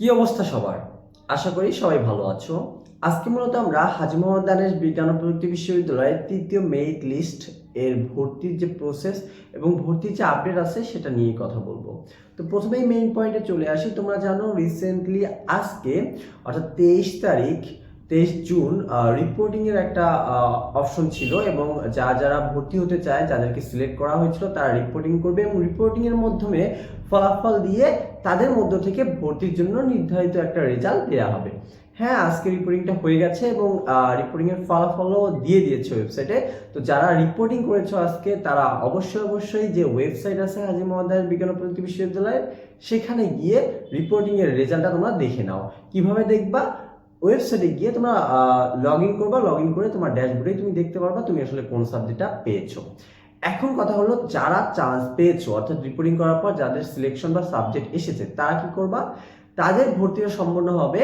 কি অবস্থা সবার? আশা করি সবাই ভালো আছো। আজকে মূলত আমরা হাজি মোহাম্মদ দানেশ বিজ্ঞান ও প্রযুক্তি বিশ্ববিদ্যালয়ের তৃতীয় মেরিট লিস্ট এর ভর্তির যে প্রসেস এবং ভর্তির যে আপডেট আছে সেটা নিয়ে কথা বলব। তো প্রথমেই মেইন পয়েন্টে চলে আসি। তোমরা জানো রিসেন্টলি আজকে, অর্থাৎ তেইশ তারিখ তেইশ জুন রিপোর্টিং এর একটা অপশন ছিল এবং যা যারা ভর্তি হতে চায় যাদেরকে সিলেক্ট করা হয়েছিল, তারা রিপোর্টিং করবে এবং রিপোর্টিং এর মাধ্যমে ফলাফল দিয়ে তাদের মধ্য থেকে ভর্তির জন্য নির্ধারিত একটা রেজাল্ট দেওয়া হবে। হ্যাঁ আজকে রিপোর্টিংটা হয়ে গেছে এবং রিপোর্টিং এর ফলাফলও দিয়ে দিয়েছে ওয়েবসাইটে তো যারা রিপোর্টিং করেছ আজকে, তারা অবশ্যই অবশ্যই যে ওয়েবসাইট আছে হাজি মোহাম্মদ বিজ্ঞান প্রযুক্তি বিশ্ববিদ্যালয়ের, সেখানে গিয়ে রিপোর্টিং এর রেজাল্টটা তোমরা দেখে নাও। কীভাবে দেখবা? ওয়েবসাইটে গিয়ে তোমরা লগ ইন করবা লগ ইন করে তোমার ড্যাশবোর্ডে তুমি দেখতে পারবা তুমি আসলে কোন সাবজেক্টটা পেয়েছ। এখন কথা হলো যারা চান্স পেয়েছ, অর্থাৎ রিপোর্টিং করার পর যাদের সিলেকশন বা সাবজেক্ট এসেছে, তারা কি করবা? তাদের ভর্তিটা সম্পন্ন হবে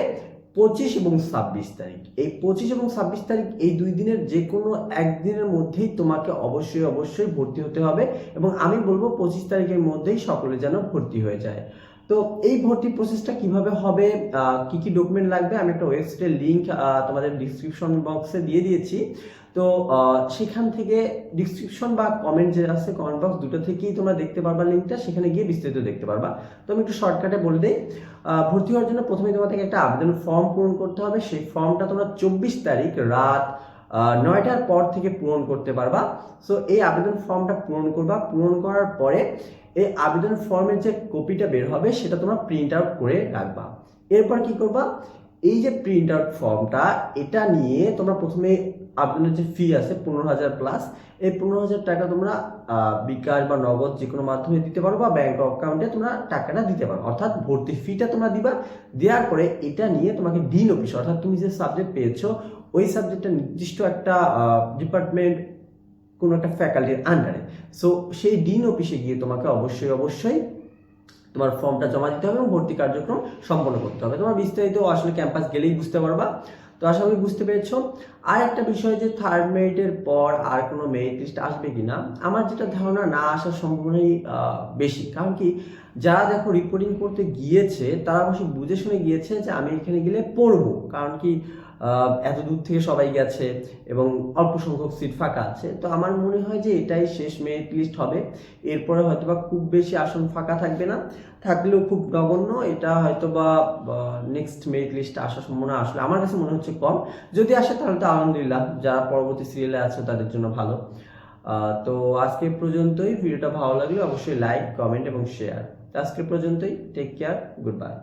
পঁচিশ এবং ছাব্বিশ তারিখ। এই পঁচিশ এবং ছাব্বিশ তারিখ এই দুই দিনের যে কোনো একদিনের মধ্যেই তোমাকে অবশ্যই অবশ্যই ভর্তি হতে হবে এবং আমি বলব পঁচিশ তারিখের মধ্যেই সকলে যেন ভর্তি হয়ে যায়। তো এই ভর্তি প্রসেসটা কীভাবে হবে কি কি ডকুমেন্ট লাগবে, আমি একটা ওয়েবসাইটের লিঙ্ক তোমাদের ডিসক্রিপশন বক্সে দিয়ে দিয়েছি। তো সেখান থেকে ডিসক্রিপশন বা কমেন্ট যে আছে কমেন্ট বক্স দুটো থেকেই তোমরা দেখতে পারবা লিঙ্কটা সেখানে গিয়ে বিস্তারিত দেখতে পারবা। তো আমি একটু শর্টকাটে বলে দিই ভর্তি হওয়ার জন্য প্রথমে তোমাদেরকে একটা আবেদন ফর্ম পূরণ করতে হবে। সেই ফর্মটা তোমরা চব্বিশ তারিখ রাত নয়টার পর থেকে পূরণ করতে পারবা। সো এই আবেদন ফর্মটা পূরণ করবা। পূরণ করার পরে এই আবেদন ফর্মের যে কপিটা বের হবে, সেটা তোমরা প্রিন্ট আউট করে রাখবা। এরপর কি করবা? এই যে প্রিন্ট আউট ফর্মটা, এটা নিয়ে তোমরা প্রথমে আবেদনের যে ফি আছে, পনেরো হাজার প্লাস এই পনেরো হাজার টাকা তোমরা বিকাশ বা নগদ যে কোনো মাধ্যমে দিতে পারো বা ব্যাংক অ্যাকাউন্টে তোমরা টাকাটা দিতে পারো। অর্থাৎ ভর্তি ফিটা তোমরা দিবা, দেওয়ার পরে এটা নিয়ে তোমাকে ডিন অফিস অর্থাৎ তুমি যে সাবজেক্ট পেয়েছ, ওই সাবজেক্টটা নির্দিষ্ট একটা ডিপার্টমেন্ট কোনো একটা ফ্যাকাল্টির আন্ডারে সো সেই ডিন অফিসে গিয়ে তোমাকে অবশ্যই অবশ্যই তোমার ফর্মটা জমা দিতে হবে এবং ভর্তি কার্যক্রম সম্পন্ন করতে হবে। তোমার বিস্তারিত আসলে ক্যাম্পাস গেলেই বুঝতে পারবা। তো আশা করি বুঝতে পেরেছ। আর একটা বিষয় যে থার্ড মেরিটের পর আর কোনো মেরিট লিস্ট আসবে কি না, আমার যেটা ধারণা না আসার সম্ভাবনাই বেশি। কারণ কি, যারা দেখো রিপোর্টিং করতে গিয়েছে, তারা অবশ্য বুঝে শুনে গিয়েছে যে আমি এখানে গেলে পড়ব। কারণ কি এত দূর থেকে সবাই গেছে এবং অল্প সংখ্যক সিট ফাঁকা আছে। তো আমার মনে হয় যে এটাই শেষ মেরিট লিস্ট হবে। এরপরে হয়তোবা খুব বেশি আসন ফাঁকা থাকবে না। থাকলেও খুব নগণ্য। এটা হয়তোবা নেক্সট মেরিট লিস্ট আসার সম্ভাবনা আসলে আমার কাছে মনে হচ্ছে কম। যদি আসে তাহলে তো আলহামদুলিল্লাহ যারা পরবর্তী সিরিয়ালে আছে তাদের জন্য ভালো। তো আজকে পর্যন্তই। ভিডিওটা ভালো লাগলে অবশ্যই লাইক কমেন্ট এবং শেয়ার আজকে পর্যন্তই। Take care good bye